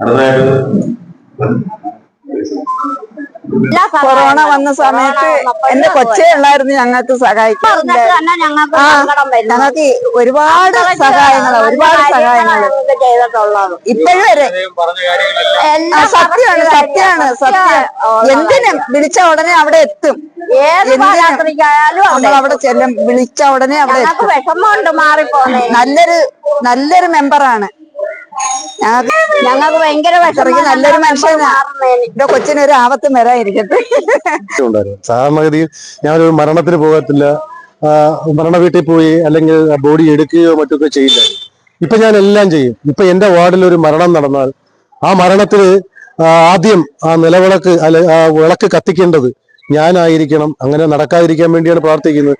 എല്ലാ കൊറോണ വന്ന സമയത്ത് എന്റെ കൊച്ചേ ഉള്ളായിരുന്നു ഞങ്ങൾക്ക് സഹായിക്കാൻ. ഞങ്ങൾക്ക് ഒരുപാട് സഹായങ്ങൾ ഒരുപാട് സഹായങ്ങൾ. ഇപ്പോഴും വരെ സത്യമാണ് സത്യമാണ് സത്യം എന്തിനും വിളിച്ച ഉടനെ അവിടെ എത്തും? നമ്മൾ അവിടെ ചെല്ലും? വിളിച്ച ഉടനെ അവിടെ വിഷമമുണ്ട് നല്ലൊരു നല്ലൊരു മെമ്പറാണ് ഞങ്ങൾക്ക് ഞങ്ങൾക്ക് ഭയങ്കര വിഷമിക്ക് നല്ലൊരു മനുഷ്യനാ. മാറുന്നതിന്. എന്റെ കൊച്ചിന് ഒരു ആപത്തും വരാതിരിക്കട്ടെ. സാധാരണഗതിയിൽ ഞാനൊരു മരണത്തിന് പോകത്തില്ല. മരണ വീട്ടിൽ പോയി അല്ലെങ്കിൽ ബോഡി എടുക്കുകയോ മറ്റൊക്കെ ചെയ്യില്ല. ഇപ്പൊ ഞാൻ എല്ലാം ചെയ്യും. ഇപ്പൊ എന്റെ വാർഡിൽ ഒരു മരണം നടന്നാൽ ആ മരണത്തിന് ആദ്യം ആ നിലവിളക്ക് അല്ലെ ആ വിളക്ക് കത്തിക്കേണ്ടത് ഞാനായിരിക്കണം. അങ്ങനെ നടക്കാതിരിക്കാൻ വേണ്ടിയാണ് പ്രാർത്ഥിക്കുന്നത്.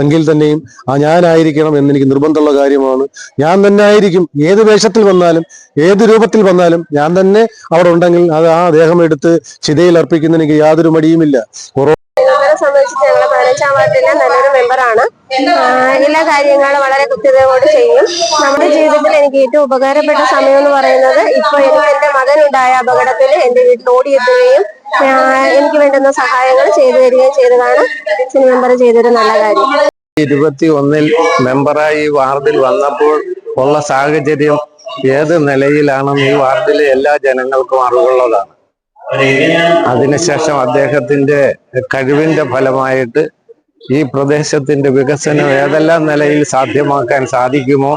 എങ്കിൽ തന്നെയും ആ ഞാനായിരിക്കണം എന്നെനിക്ക് നിർബന്ധമുള്ള കാര്യമാണ്. ഞാൻ തന്നെ ആയിരിക്കും. ഏത് വേഷത്തിൽ വന്നാലും ഏത് രൂപത്തിൽ വന്നാലും ഞാൻ തന്നെ അവിടെ ഉണ്ടെങ്കിൽ അത് ആ ദേഹം എടുത്ത് ചിതയിൽ അർപ്പിക്കുന്നതിനെനിക്ക് യാതൊരു മടിയുമില്ല. എല്ലാ കാര്യങ്ങളും വളരെ കൃത്യതയോട് ചെയ്യും. നമ്മുടെ ജീവിതത്തിൽ എനിക്ക് ഏറ്റവും ഉപകാരപ്പെട്ട സമയം എന്ന് പറയുന്നത് ഇപ്പൊ എനിക്ക് എന്റെ മകനുണ്ടായ അപകടത്തിൽ എന്റെ വീട്ടിൽ ഓടിയെത്തുകയും എനിക്ക് വേണ്ടുന്ന സഹായങ്ങൾ ചെയ്തു തരികയും ചെയ്തതാണ്. അച്ഛൻ മെമ്പർ ചെയ്തൊരു നല്ല കാര്യം. ഇരുപത്തി ഒന്നിൽ മെമ്പറായി വാർഡിൽ വന്നപ്പോൾ ഉള്ള സാഹചര്യം ഏത് നിലയിലാണെന്ന് ഈ വാർഡിലെ എല്ലാ ജനങ്ങൾക്കും അറിവുള്ളതാണ്. അതിനുശേഷം അദ്ദേഹത്തിന്റെ കഴിവിന്റെ ഫലമായിട്ട് ഈ പ്രദേശത്തിന്റെ വികസനം ഏതെല്ലാം നിലയിൽ സാധ്യമാക്കാൻ സാധിക്കുമോ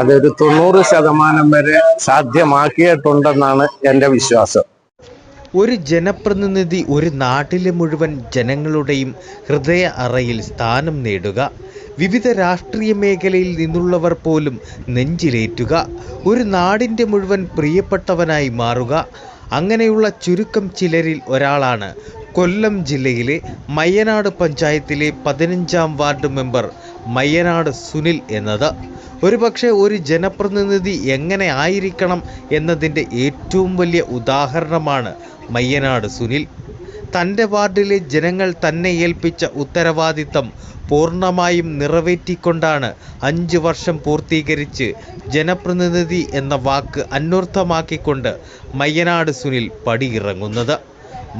അതൊരു തൊണ്ണൂറ് ശതമാനം വരെ സാധ്യമാക്കിയിട്ടുണ്ടെന്നാണ് എന്റെ വിശ്വാസം. ഒരു ജനപ്രതിനിധി ഒരു നാട്ടിലെ മുഴുവൻ ജനങ്ങളുടെയും ഹൃദയ അറയിൽ സ്ഥാനം നേടുക. വിവിധ രാഷ്ട്രീയ മേഖലയിൽ നിന്നുള്ളവർ പോലും നെഞ്ചിലേറ്റുക. ഒരു നാടിന്റെ മുഴുവൻ പ്രിയപ്പെട്ടവനായി മാറുക. അങ്ങനെയുള്ള ചുരുക്കം ചിലരിൽ ഒരാളാണ് കൊല്ലം ജില്ലയിലെ മയ്യനാട് പഞ്ചായത്തിലെ പതിനഞ്ചാം വാർഡ് മെമ്പർ മയ്യനാട് സുനിൽ എന്നത്. ഒരുപക്ഷെ ഒരു ജനപ്രതിനിധി എങ്ങനെ ആയിരിക്കണം എന്നതിന്റെ ഏറ്റവും വലിയ ഉദാഹരണമാണ് മയ്യനാട് സുനിൽ. തന്റെ വാർഡിലെ ജനങ്ങൾ തന്നെ ഏൽപ്പിച്ച ഉത്തരവാദിത്തം പൂർണമായും നിറവേറ്റിക്കൊണ്ടാണ് അഞ്ച് വർഷം പൂർത്തീകരിച്ച് ജനപ്രതിനിധി എന്ന വാക്ക് അന്വർത്ഥമാക്കിക്കൊണ്ട് മയ്യനാട് സുനിൽ പടിയിറങ്ങുന്നത്.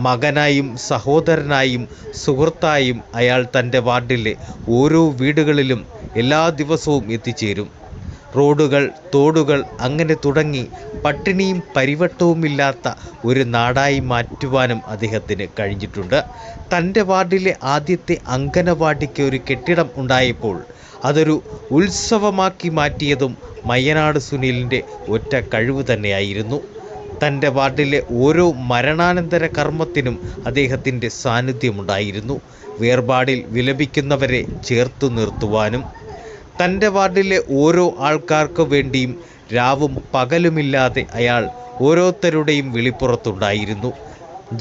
മകനായും സഹോദരനായും സുഹൃത്തായും അയാൾ തന്റെ വാർഡിലെ ഓരോ വീടുകളിലും എല്ലാ ദിവസവും എത്തിച്ചേരും. റോഡുകൾ തോടുകൾ അങ്ങനെ തുടങ്ങി പട്ടിണിയും പരിവട്ടവുമില്ലാത്ത ഒരു നാടായി മാറ്റുവാനും അദ്ദേഹത്തിന് കഴിഞ്ഞിട്ടുണ്ട്. തന്റെ വാർഡിലെ ആദ്യത്തെ അങ്കനവാടിക്ക് ഒരു കെട്ടിടം ഉണ്ടായപ്പോൾ അതൊരു ഉത്സവമാക്കി മാറ്റിയതും മയ്യനാട് സുനിലിന്റെ ഒറ്റ കഴിവ് തന്നെയായിരുന്നു. തന്റെ വാർഡിലെ ഓരോ മരണാനന്തര കർമ്മത്തിനും അദ്ദേഹത്തിന്റെ സാന്നിധ്യമുണ്ടായിരുന്നു. വേർപാടിൽ വിലപിക്കുന്നവരെ ചേർത്തു നിർത്തുവാനും തന്റെ വാർഡിലെ ഓരോ ആൾക്കാർക്ക് വേണ്ടിയും രാവും പകലുമില്ലാതെ അയാൾ ഓരോരുത്തരുടെയും വിളിപ്പുറത്തുണ്ടായിരുന്നു.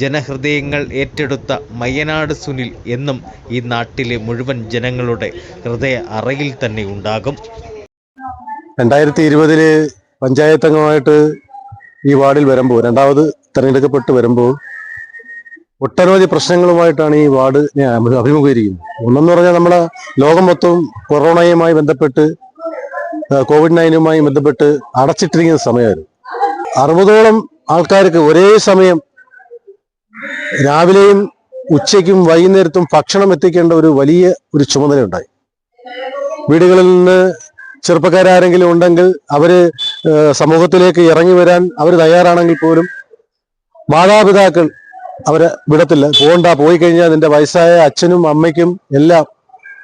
ജനഹൃദയങ്ങൾ ഏറ്റെടുത്ത മയ്യനാട് സുനിൽ എന്നും ഈ നാട്ടിലെ മുഴുവൻ ജനങ്ങളുടെ ഹൃദയ അറയിൽ തന്നെ ഉണ്ടാകും. രണ്ടായിരത്തി ഇരുപതിൽ പഞ്ചായത്ത് അംഗമായിട്ട് ഈ വാർഡിൽ വരുമ്പോൾ രണ്ടാമത് തെരഞ്ഞെടുക്കപ്പെട്ട് വരുമ്പോൾ ഒട്ടനവധി പ്രശ്നങ്ങളുമായിട്ടാണ് ഈ വാർഡ് അഭിമുഖീകരിക്കുന്നത്. ഒന്നെന്ന് പറഞ്ഞാൽ നമ്മളെ ലോകം മൊത്തം കൊറോണയുമായി ബന്ധപ്പെട്ട് കോവിഡ് നയനുമായി ബന്ധപ്പെട്ട് അടച്ചിട്ടിരിക്കുന്ന സമയമായിരുന്നു. അറുപതോളം ആൾക്കാർക്ക് ഒരേ സമയം രാവിലെയും ഉച്ചയ്ക്കും വൈകുന്നേരത്തും ഭക്ഷണം എത്തിക്കേണ്ട ഒരു വലിയ ഒരു ചുമതലയുണ്ടായി. വീടുകളിൽ നിന്ന് ചെറുപ്പക്കാരാരെങ്കിലും ഉണ്ടെങ്കിൽ അവർ സമൂഹത്തിലേക്ക് ഇറങ്ങി വരാൻ അവർ തയ്യാറാണെങ്കിൽ പോലും മാതാപിതാക്കൾ അവരെ വിടത്തില്ല. പോകണ്ട പോയി കഴിഞ്ഞാൽ നിന്റെ വയസ്സായ അച്ഛനും അമ്മയ്ക്കും എല്ലാം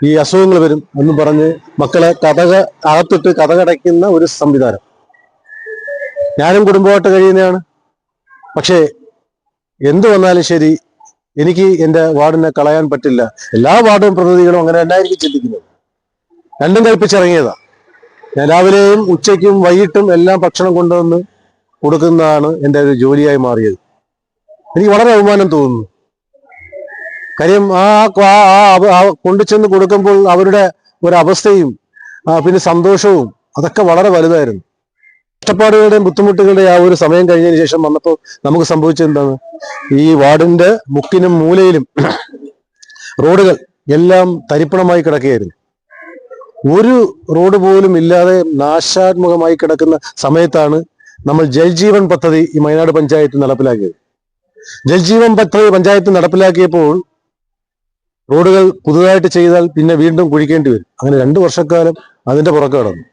ഈ അസുഖങ്ങൾ വരും എന്ന് പറഞ്ഞ് മക്കളെ കഥക അകത്തിട്ട് കഥകടയ്ക്കുന്ന ഒരു സംവിധാനം. ഞാനും കുടുംബമായിട്ട് കഴിയുന്നതാണ്. പക്ഷേ എന്തു വന്നാലും ശരി എനിക്ക് എന്റെ വാർഡിനെ കളയാൻ പറ്റില്ല. എല്ലാ വാർഡും പ്രതിനിധികളും അങ്ങനെ തന്നെയായിരിക്കും ചിന്തിക്കുന്നത്. രണ്ടും കൽപ്പിച്ചിറങ്ങിയതാ. ഞാൻ രാവിലെയും ഉച്ചയ്ക്കും വൈകിട്ടും എല്ലാം ഭക്ഷണം കൊണ്ടുവന്ന് കൊടുക്കുന്നതാണ് എന്റെ ഒരു ജോലിയായി മാറിയത്. എനിക്ക് വളരെ അഭിമാനം തോന്നുന്നു. കാര്യം ആ കൊണ്ടു കൊണ്ടുചെന്ന് കൊടുക്കുമ്പോൾ അവരുടെ ഒരവസ്ഥയും അവസ്ഥയും പിന്നെ സന്തോഷവും അതൊക്കെ വളരെ വലുതായിരുന്നു. കഷ്ടപ്പാടുകളുടെയും ബുദ്ധിമുട്ടുകളുടെയും ആ ഒരു സമയം കഴിഞ്ഞതിന് ശേഷം വന്നപ്പോൾ നമുക്ക് സംഭവിച്ചത് എന്താണ്? ഈ വാർഡിന്റെ മുക്കിനും മൂലയിലും റോഡുകൾ എല്ലാം തരിപ്പണമായി കിടക്കുകയായിരുന്നു. ഒരു റോഡ് പോലും ഇല്ലാതെ നാശാത്മകമായി കിടക്കുന്ന സമയത്താണ് നമ്മൾ ജൽജീവൻ പദ്ധതി ഈ വയനാട് പഞ്ചായത്ത് നടപ്പിലാക്കിയത്. ജൽജീവൻ പദ്ധതി പഞ്ചായത്ത് നടപ്പിലാക്കിയപ്പോൾ റോഡുകൾ പുതുതായിട്ട് ചെയ്താൽ പിന്നെ വീണ്ടും കുഴിക്കേണ്ടി വരും. അങ്ങനെ രണ്ടു വർഷക്കാലം അതിന്റെ പുറകെ കടന്നു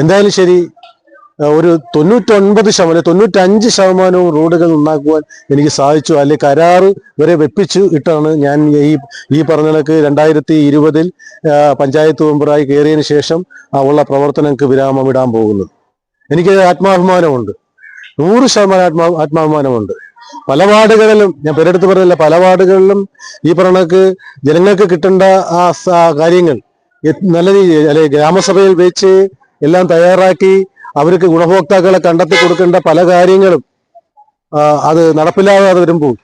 എന്തായാലും ശരി ഒരു തൊണ്ണൂറ്റൊൻപത് ശതമാനം തൊണ്ണൂറ്റഞ്ച് ശതമാനവും റോഡുകൾ നന്നാക്കുവാൻ എനിക്ക് സാധിച്ചു. അല്ലെ കരാറ് വരെ വെപ്പിച്ചു ഇട്ടാണ് ഞാൻ ഈ ഈ പറഞ്ഞ കണക്ക് രണ്ടായിരത്തി ഇരുപതിൽ പഞ്ചായത്ത് മെമ്പറായി കയറിയതിന് ശേഷം ഉള്ള പ്രവർത്തനങ്ങൾക്ക് വിരാമം ഇടാൻ പോകുന്നത്. എനിക്ക് ആത്മാഭിമാനമുണ്ട്. നൂറ് ശതമാനം ആത്മാ ആത്മാഭിമാനമുണ്ട്. പല വാർഡുകളിലും ഞാൻ പേരെടുത്ത് പറഞ്ഞില്ല പല വാർഡുകളിലും ഈ പറഞ്ഞക്ക് ജനങ്ങൾക്ക് കിട്ടേണ്ട ആ കാര്യങ്ങൾ നല്ല രീതിയിൽ അല്ലെ ഗ്രാമസഭയിൽ വെച്ച് എല്ലാം തയ്യാറാക്കി അവർക്ക് ഗുണഭോക്താക്കളെ കണ്ടെത്തി കൊടുക്കേണ്ട പല കാര്യങ്ങളും അത് നടപ്പിലാകാതെ വരുമ്പോൾ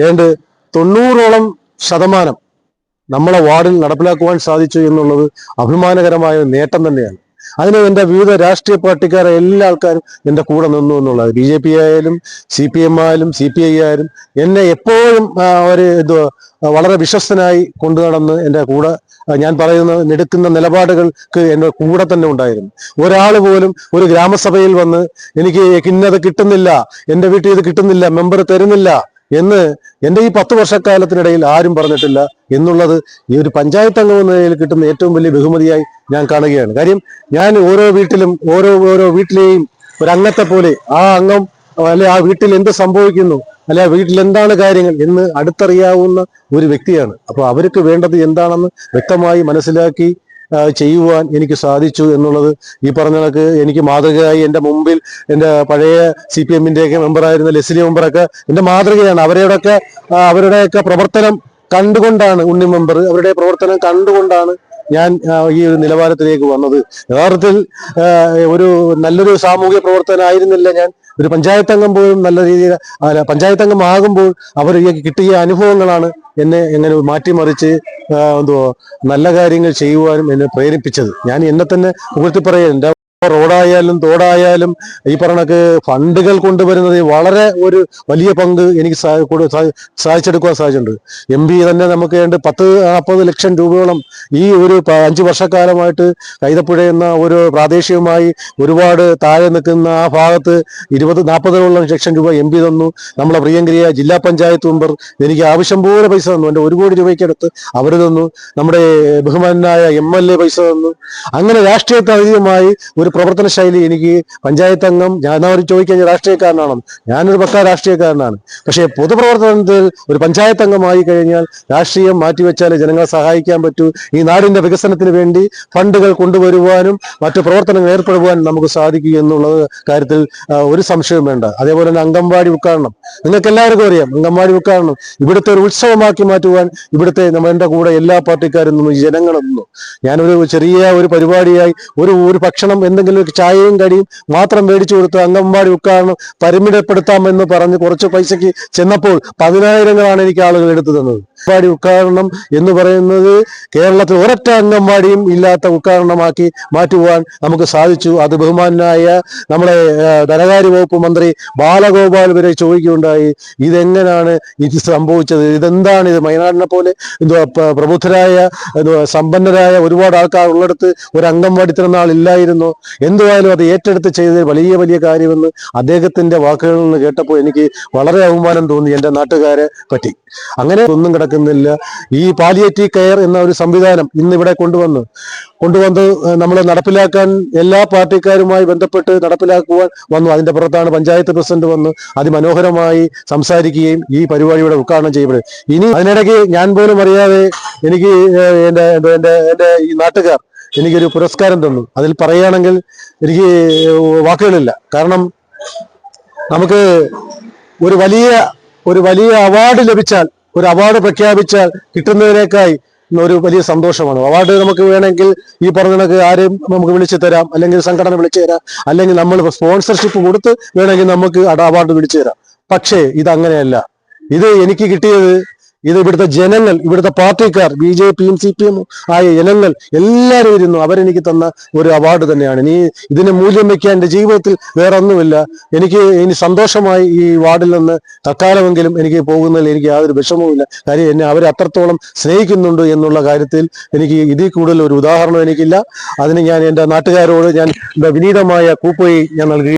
ഏതാണ്ട് തൊണ്ണൂറോളം ശതമാനം നമ്മളെ വാർഡിൽ നടപ്പിലാക്കുവാൻ സാധിച്ചു എന്നുള്ളത് അഭിമാനകരമായ നേട്ടം തന്നെയാണ്. അതിന് എന്റെ വിവിധ രാഷ്ട്രീയ പാർട്ടിക്കാരെ എല്ലാ ആൾക്കാരും എന്റെ കൂടെ നിന്നു എന്നുള്ളത്. ബി ജെ പി ആയാലും സി പി എം ആയാലും സി പി ഐ ആയാലും എന്നെ എപ്പോഴും അവർ എന്തുവാ വളരെ വിശ്വസ്തനായി കൊണ്ടു നടന്ന് എന്റെ കൂടെ ഞാൻ പറയുന്ന എടുക്കുന്ന നിലപാടുകൾക്ക് എന്റെ കൂടെ തന്നെ ഉണ്ടായിരുന്നു. ഒരാൾ പോലും ഒരു ഗ്രാമസഭയിൽ വന്ന് എനിക്ക് ഇന്നത് കിട്ടുന്നില്ല എന്റെ വീട്ടിൽ ഇത് കിട്ടുന്നില്ല മെമ്പർ തരുന്നില്ല എന്ന് എന്റെ ഈ പത്ത് വർഷക്കാലത്തിനിടയിൽ ആരും പറഞ്ഞിട്ടില്ല എന്നുള്ളത് ഈ ഒരു പഞ്ചായത്ത് അംഗം എന്ന നിലയിൽ കിട്ടുന്ന ഏറ്റവും വലിയ ബഹുമതിയായി ഞാൻ കാണുകയാണ്. കാര്യം ഞാൻ ഓരോ വീട്ടിലും ഓരോ ഓരോ വീട്ടിലെയും ഒരു അംഗത്തെ പോലെ ആ അംഗം അല്ലെ ആ വീട്ടിൽ എന്ത് സംഭവിക്കുന്നു അല്ലെ? വീട്ടിലെന്താണ് കാര്യങ്ങൾ എന്ന് അടുത്തറിയാവുന്ന ഒരു വ്യക്തിയാണ്. അപ്പോൾ അവർക്ക് വേണ്ടത് എന്താണെന്ന് വ്യക്തമായി മനസ്സിലാക്കി ചെയ്യുവാൻ എനിക്ക് സാധിച്ചു എന്നുള്ളത് ഈ പറഞ്ഞ കണക്ക് എനിക്ക് മാതൃകയായി എന്റെ മുമ്പിൽ എന്റെ പഴയ സി പി എമ്മിന്റെയൊക്കെ മെമ്പറായിരുന്ന ലെസ്ലി മെമ്പറൊക്കെ എന്റെ മാതൃകയാണ്. അവരുടെയൊക്കെ അവരുടെയൊക്കെ പ്രവർത്തനം കണ്ടുകൊണ്ടാണ് ഉണ്ണി മെമ്പർ. അവരുടെ പ്രവർത്തനം കണ്ടുകൊണ്ടാണ് ഞാൻ ഈ ഒരു നിലവാരത്തിലേക്ക് വന്നത്. യഥാർത്ഥത്തിൽ ഒരു നല്ലൊരു സാമൂഹ്യ പ്രവർത്തനായിരുന്നില്ല ഞാൻ. ഒരു പഞ്ചായത്ത് അംഗം പോലും നല്ല രീതിയിൽ പഞ്ചായത്ത് അംഗം ആകുമ്പോൾ അവർ കിട്ടിയ അനുഭവങ്ങളാണ് എന്നെ എങ്ങനെ മാറ്റിമറിച്ച് എന്തോ നല്ല കാര്യങ്ങൾ ചെയ്യുവാനും എന്നെ പ്രേരിപ്പിച്ചത്. ഞാൻ എന്നെ തന്നെ പുകഴ്ത്തി പറയുന്നുണ്ട് റോഡായാലും തോടായാലും ഈ പറഞ്ഞക്ക് ഫണ്ടുകൾ കൊണ്ടുവരുന്നത് വളരെ ഒരു വലിയ പങ്ക് എനിക്ക് സാധിച്ചെടുക്കുവാൻ സാധിച്ചിട്ടുണ്ട്. എം പി തന്നെ നമുക്ക് വേണ്ട പത്ത് നാൽപ്പത് ലക്ഷം രൂപയോളം ഈ ഒരു അഞ്ച് വർഷക്കാലമായിട്ട് കൈതപ്പുഴ എന്ന ഒരു പ്രാദേശികമായി ഒരുപാട് താഴെ നിൽക്കുന്ന ആ ഭാഗത്ത് ഇരുപത് നാൽപ്പതോളം ലക്ഷം രൂപ എം തന്നു. നമ്മളെ പ്രിയങ്കരിയ ജില്ലാ പഞ്ചായത്ത് മെമ്പർ എനിക്ക് ആവശ്യം പോലെ പൈസ തന്നു. എന്റെ ഒരു കോടി രൂപയ്ക്കടുത്ത് അവർ തന്നു. നമ്മുടെ ബഹുമാനായ എം എൽ എ പൈസ തന്നു. അങ്ങനെ രാഷ്ട്രീയത്തെ അതീതമായി ഒരു പ്രവർത്തന ശൈലി എനിക്ക് പഞ്ചായത്ത് അംഗം ഞാൻ അവർ ചോദിക്കാൻ രാഷ്ട്രീയക്കാരനാണോ ഞാനൊരു പക്കാ രാഷ്ട്രീയക്കാരനാണ്. പക്ഷേ പൊതുപ്രവർത്തനത്തിൽ ഒരു പഞ്ചായത്ത് അംഗമായി കഴിഞ്ഞാൽ രാഷ്ട്രീയം മാറ്റിവെച്ചാൽ ജനങ്ങളെ സഹായിക്കാൻ പറ്റൂ. ഈ നാടിന്റെ വികസനത്തിന് വേണ്ടി ഫണ്ടുകൾ കൊണ്ടുവരുവാനും മറ്റു പ്രവർത്തനങ്ങൾ ഏർപ്പെടുവാനും നമുക്ക് സാധിക്കും എന്നുള്ളത് കാര്യത്തിൽ ഒരു സംശയവും വേണ്ട. അതേപോലെ തന്നെ അംഗൻവാടി ഉദ്ഘാടനം. നിങ്ങൾക്ക് എല്ലാവർക്കും അറിയാം അംഗൻവാടി ഉദ്ഘാടനം ഇവിടുത്തെ ഒരു ഉത്സവമാക്കി മാറ്റുവാൻ ഇവിടുത്തെ നമ്മുടെ കൂടെ എല്ലാ പാർട്ടിക്കാരും നിന്നും ഈ ജനങ്ങളും നിന്നു ഞാനൊരു ചെറിയ ഒരു പരിപാടിയായി ഒരു ഒരു ഭക്ഷണം എന്തെങ്കിലും ഒരു ചായയും കടിയും മാത്രം മേടിച്ചു കൊടുത്ത് അംഗൻവാടി ഉദ്ഘാടനം പരിമിതപ്പെടുത്താമെന്ന് പറഞ്ഞ് കുറച്ച് പൈസയ്ക്ക് ചെന്നപ്പോൾ പതിനായിരങ്ങളാണ് എനിക്ക് ആളുകൾ എടുത്തു തന്നത്. അംഗൻവാടി ഉദ്ഘാടനം എന്ന് പറയുന്നത് കേരളത്തിൽ ഒരൊറ്റ അംഗൻവാടിയും ഇല്ലാത്ത ഉദ്ഘാടനമാക്കി മാറ്റുവാൻ നമുക്ക് സാധിച്ചു. അത് ബഹുമാനായ നമ്മുടെ ധനകാര്യ വകുപ്പ് മന്ത്രി ബാലഗോപാൽ വരെ ചോദിക്കുകയുണ്ടായി. ഇതെങ്ങനെയാണ് ഇത് സംഭവിച്ചത്? ഇതെന്താണ് ഇത്? വയനാടിനെ പോലെ പ്രബുദ്ധരായ സമ്പന്നരായ ഒരുപാട് ആൾക്കാർ ഉള്ളിടത്ത് ഒരു അംഗൻവാടി തിരുനാൾ ഇല്ലായിരുന്നു. എന്തുവായാലും അത് ഏറ്റെടുത്ത് ചെയ്തത് വലിയ വലിയ കാര്യമെന്ന് അദ്ദേഹത്തിന്റെ വാക്കുകളിൽ നിന്ന് കേട്ടപ്പോൾ എനിക്ക് വളരെ അഭിമാനം തോന്നി. എന്റെ നാട്ടുകാരെ പറ്റി. അങ്ങനെ ഒന്നും കിടക്കുന്നില്ല ഈ പാലിയേറ്റീവ് കെയർ എന്ന ഒരു സംവിധാനം ഇന്ന് ഇവിടെ കൊണ്ടുവന്നു കൊണ്ടുവന്ന് നമ്മൾ നടപ്പിലാക്കാൻ എല്ലാ പാർട്ടിക്കാരുമായി ബന്ധപ്പെട്ട് നടപ്പിലാക്കുവാൻ വന്നു. അതിന്റെ പുറത്താണ് പഞ്ചായത്ത് പ്രസിഡന്റ് വന്ന് അതിമനോഹരമായി സംസാരിക്കുകയും ഈ പരിപാടിയുടെ ഉദ്ഘാടനം ചെയ്യപ്പെടും ഇനി അതിനിടയ്ക്ക് ഞാൻ പോലും അറിയാതെ എനിക്ക് എന്റെ എന്റെ എന്റെ ഈ നാട്ടുകാർ എനിക്കൊരു പുരസ്കാരം തന്നു. അതിൽ പറയുകയാണെങ്കിൽ എനിക്ക് വാക്കുകളില്ല. കാരണം നമുക്ക് ഒരു വലിയ ഒരു വലിയ അവാർഡ് ലഭിച്ചാൽ ഒരു അവാർഡ് പ്രഖ്യാപിച്ചാൽ കിട്ടുന്നതിനേക്കായി ഒരു വലിയ സന്തോഷമാണ്. അവാർഡ് നമുക്ക് വേണമെങ്കിൽ ഈ പറഞ്ഞ കണക്ക് ആരെയും നമുക്ക് വിളിച്ചു തരാം അല്ലെങ്കിൽ സംഘടന വിളിച്ചു തരാം അല്ലെങ്കിൽ നമ്മൾ സ്പോൺസർഷിപ്പ് കൊടുത്ത് വേണമെങ്കിൽ നമുക്ക് അവാർഡ് വിളിച്ചു തരാം. പക്ഷേ ഇത് അങ്ങനെയല്ല ഇത് എനിക്ക് കിട്ടിയത് ഇത് ഇവിടുത്തെ ജനങ്ങൾ ഇവിടുത്തെ പാർട്ടിക്കാർ ബി ജെ പിയും സി പി എമ്മും ആയ ജനങ്ങൾ എല്ലാവരും ഇരുന്നു. അവരെനിക്ക് തന്ന ഒരു അവാർഡ് തന്നെയാണ്. ഇനി ഇതിനെ മൂല്യം വെക്കാൻ എന്റെ ജീവിതത്തിൽ വേറെ ഒന്നുമില്ല എനിക്ക് ഇനി സന്തോഷമായി ഈ വാർഡിൽ നിന്ന് തൽക്കാലമെങ്കിലും എനിക്ക് പോകുന്നതിൽ എനിക്ക് യാതൊരു വിഷമവുമില്ല. കാര്യം എന്നെ അവരെ അത്രത്തോളം സ്നേഹിക്കുന്നുണ്ട് എന്നുള്ള കാര്യത്തിൽ എനിക്ക് ഇതിൽ കൂടുതൽ ഒരു ഉദാഹരണം എനിക്കില്ല. അതിന് ഞാൻ എന്റെ നാട്ടുകാരോട് ഞാൻ വിനീതമായ കൂപ്പയി ഞാൻ നൽകി